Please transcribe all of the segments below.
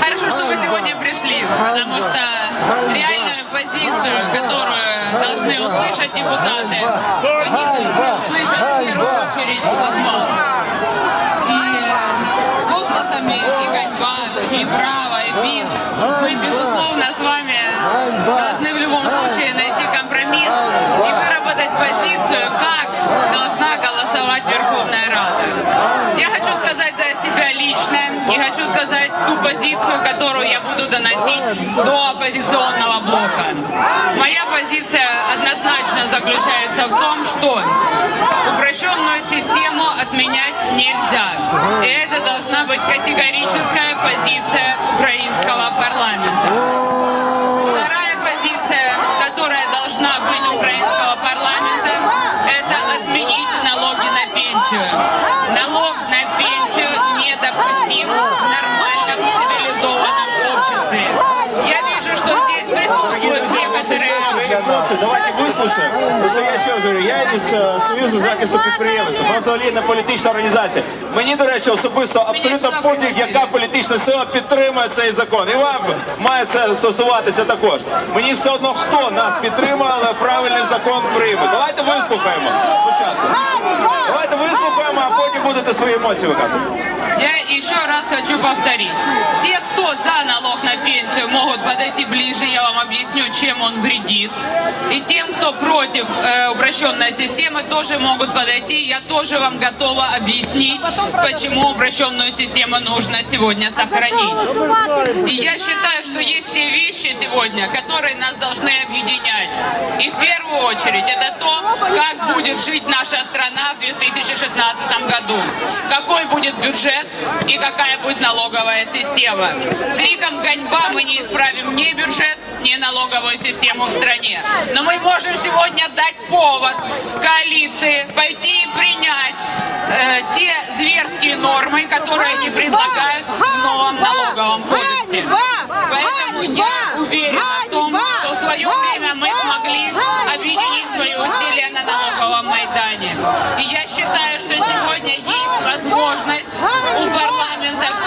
Хорошо, что вы сегодня пришли, потому что реальную позицию, которую должны услышать депутаты, они должны услышать в первую очередь от нас. И э, возгласами и гоньба, и право, и бис мы, безусловно, с вами должны в любом случае найти и хочу сказать ту позицию, которую я буду доносить до оппозиционного блока. Моя позиция однозначно заключается в том, что упрощенную систему отменять нельзя. И это должна быть категорическая позиция украинского парламента. Емоції, давайте вислухаємо. Тому що я ще раз говорю, я із е, Союзу захисту підприємців, ми взагалі не політична організація. Мені, до речі, особисто абсолютно пофіг, яка політична сила підтримує цей закон. І вам має це стосуватися також. Мені все одно хто нас підтримує, але правильний закон прийме. Давайте вислухаємо спочатку. Давайте вислухаємо, а потім будете свої емоції виказувати. Я еще раз хочу повторить. Те, кто за налог пенсию, могут подойти ближе, я вам объясню, чем он вредит. И тем, кто против э, упрощенной системы, тоже могут подойти. Я тоже вам готова объяснить, почему упрощенную систему нужно сегодня сохранить. И я считаю, что есть те вещи сегодня, которые нас должны объединять. И в первую очередь это то, как будет жить наша страна в 2016 году. Какой будет бюджет и какая будет налоговая система. Криком «Ганьба» мы не исправим ни бюджет, ни налоговую систему в стране. Но мы можем сегодня дать повод коалиции пойти и принять э, те зверские нормы, которые они предлагают в новом налоговом кодексе. Поэтому я уверена в том, что в свое время мы смогли объединить свои усилия на налоговом Майдане. И я считаю, что сегодня есть возможность у парламента в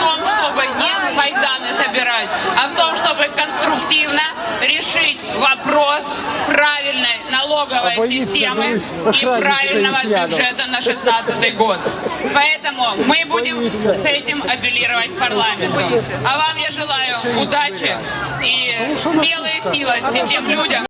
Собирать, а в том, чтобы конструктивно решить вопрос правильной налоговой системы и правильного бюджета на 2016 год. Поэтому мы будем с этим апеллировать парламенту. А вам я желаю удачи и смелой силости тем людям,